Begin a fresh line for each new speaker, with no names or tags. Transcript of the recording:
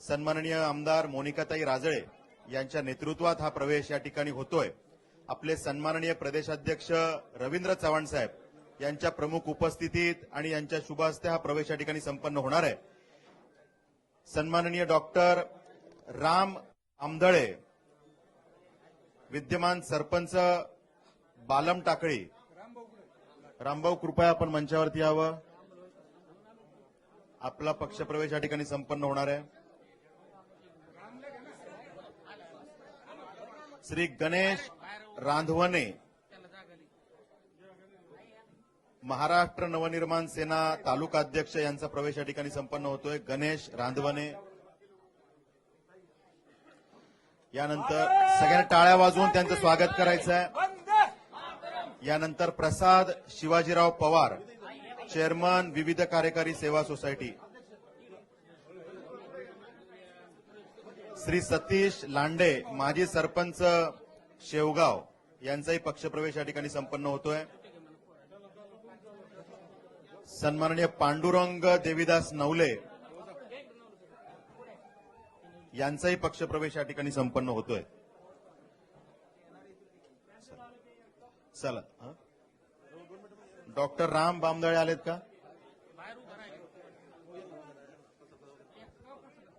सन्माननीय आमदार मोनिकाताई राजळे यांच्या नेतृत्वात हा प्रवेश या ठिकाणी होतोय. आपले सन्माननीय प्रदेशाध्यक्ष रवींद्र चव्हाण साहेब यांच्या प्रमुख उपस्थितीत आणि यांच्या शुभ हस्ते हा प्रवेश या ठिकाणी संपन्न होणार आहे. सन्माननीय डॉक्टर राम आमदळे विद्यमान सरपंच बालम टाकळी. रामभाऊ कृपया आपण मंचावरती यावं. आपला पक्षप्रवेश या ठिकाणी संपन्न होणार आहे. श्री गणेश रांधवने महाराष्ट्र नवनिर्माण सेना तालुका अध्यक्ष यांचा प्रवेश या ठिकाणी संपन्न होतोय. गणेश रांधवने. यानंतर सगळ्यांना टाळ्या वाजवून त्यांचं स्वागत करायचं आहे यानंतर प्रसाद शिवाजीराव पवार चेअरमन विविध कार्यकारी सेवा सोसायटी. श्री सतीश लांडे माजी सरपंच शेवगाव यांचाही पक्षप्रवेश या ठिकाणी संपन्न होतोय. सन्माननीय पांडुरंग देवीदास नवले यांचाही पक्षप्रवेश या ठिकाणी संपन्न होतोय. चला डॉक्टर राम बामदळे आलेत का?